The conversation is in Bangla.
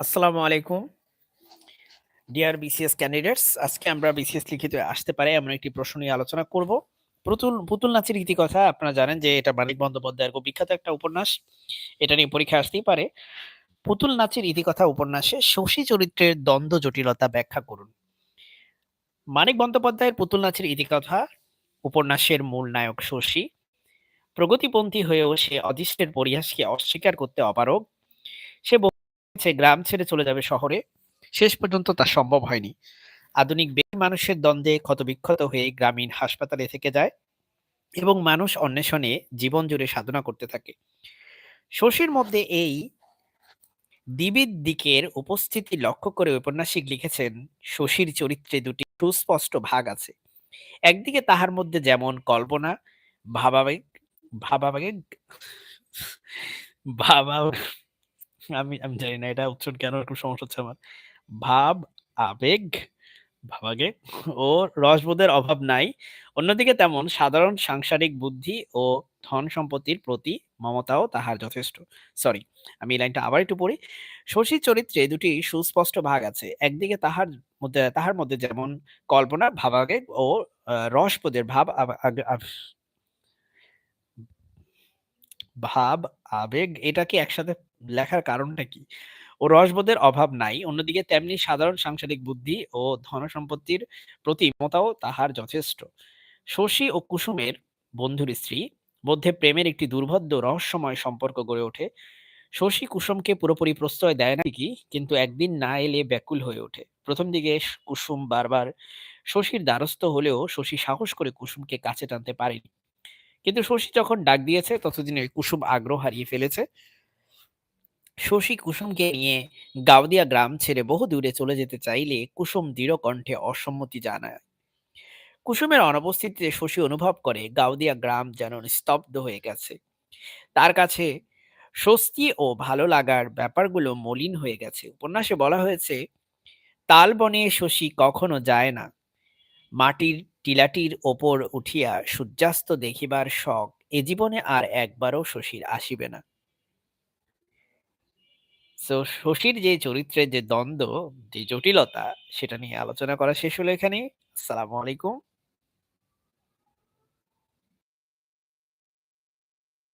আসসালামু আলাইকুম। ডিয়ার বিসিএস ক্যান্ডিডেটস, আজকে আমরা বিসিএস লিখিত আসতে পারে এমন একটি প্রশ্ন নিয়ে আলোচনা করব। পুতুল পুতুল নাচের ইতিকথা আপনারা জানেন যে এটা মানিক বন্দ্যোপাধ্যায়ের খুব বিখ্যাত একটা উপন্যাস। এটা নিয়ে পরীক্ষায় আসতেই পারে। পুতুল নাচের ইতিকথা উপন্যাসে শশী চরিত্রের দ্বন্দ্ব জটিলতা ব্যাখ্যা করুন। মানিক বন্দ্যোপাধ্যায়ের পুতুল নাচের ইতিকথা উপন্যাসের মূল নায়ক শশী। প্রগতিপন্থী হয়েও সে অদৃষ্টের পরিহাসকে অস্বীকার করতে অপারগ। সে বলেছে গ্রাম ছেড়ে চলে যাবে শহরে। শেষ পর্যন্ত তা সম্ভব হয়নি। আধুনিক ব্যক্তি মানুষের দ্বন্দ্বে ক্ষতবিক্ষত হয়ে গ্রামীণ হাসপাতালে থেকে যায় এবং মানুষ অন্বেষণে জীবন জুড়ে সাধনা করতে থাকে। শশীর মধ্যে এই দ্বিবিদ দিকের উপস্থিতি লক্ষ্য করে ঔপন্যাসিক লিখেছেন, শশীর চরিত্রে দুটি সুস্পষ্ট ভাগ আছে। একদিকে তাহার মধ্যে যেমন কল্পনা, ভাবাবেগ ভাবাবেগ ভাবা আমি আমি জানি না এটা উচ্চারণ কেন এরকম সমস্যা হচ্ছে আমার। ভাব, আবেগ, ভাবাবেগ ও রসবোধের অভাব নাই। অন্যদিকে তেমন সাধারণ সাংসারিক বুদ্ধি ও ধন সম্পত্তির প্রতি মমতাও তাহার যথেষ্ট। সরি, আমি এই লাইনটা আবার একটু পড়ি। শশীর চরিত্রে দুটি সুস্পষ্ট ভাগ আছে। একদিকে তাহার মধ্যে তাহার মধ্যে যেমন কল্পনা, ভাবাবেগ ও রসবোধের ভাব ভাব, আবেগ এটা কি একসাথে লেখার কারণটা কি? ও রসবোধের অভাব নাই। অন্যদিকে তেমনি সাধারণ সাংসারিক বুদ্ধি ও ধনসম্পত্তির প্রতি মমতাও তাহার যথেষ্ট। শশী ও কুসুমের বন্ধুর স্ত্রী মধ্যে প্রেমের একটি দুর্বোধ্য রহস্যময় সম্পর্ক গড়ে ওঠে। শশী কুসুমকে পুরোপুরি প্রশ্রয় দেয় না ঠিকই, কিন্তু একদিন না এলে ব্যাকুল হয়ে ওঠে। প্রথম দিকে কুসুম বারবার শশীর দ্বারস্থ হলেও শশী সাহস করে কুসুমকে কাছে টানতে পারেনি। কিন্তু শশী যখন ডাক দিয়েছে ততদিনে কুসুম আগ্রহ হারিয়ে ফেলেছে। শশী কুসুমকে নিয়ে গাওদিয়া গ্রাম ছেড়ে বহু দূরে চলে যেতে চাইলে কুসুম দৃঢ় কণ্ঠে অসম্মতি জানায়। কুসুমের অনুপস্থিতিতে শশী অনুভব করে গাওদিয়া গ্রাম যেন নিস্তব্ধ হয়ে গেছে। তার কাছে স্বস্তি ও ভালো লাগার ব্যাপারগুলো মলিন হয়ে গেছে। উপন্যাসে বলা হয়েছে, তাল বনে শশী কখনো যায় না। মাটির টিলাটির ওপর উঠিয়া সূর্যাস্ত দেখিবার শখ এ জীবনে আর একবারও শশীর আসিবে না। সো শশীর যে চরিত্রের যে দ্বন্দ্ব, যে জটিলতা সেটা নিয়ে আলোচনা করা শেষ হলো এখানে আসসালামু আলাইকুম।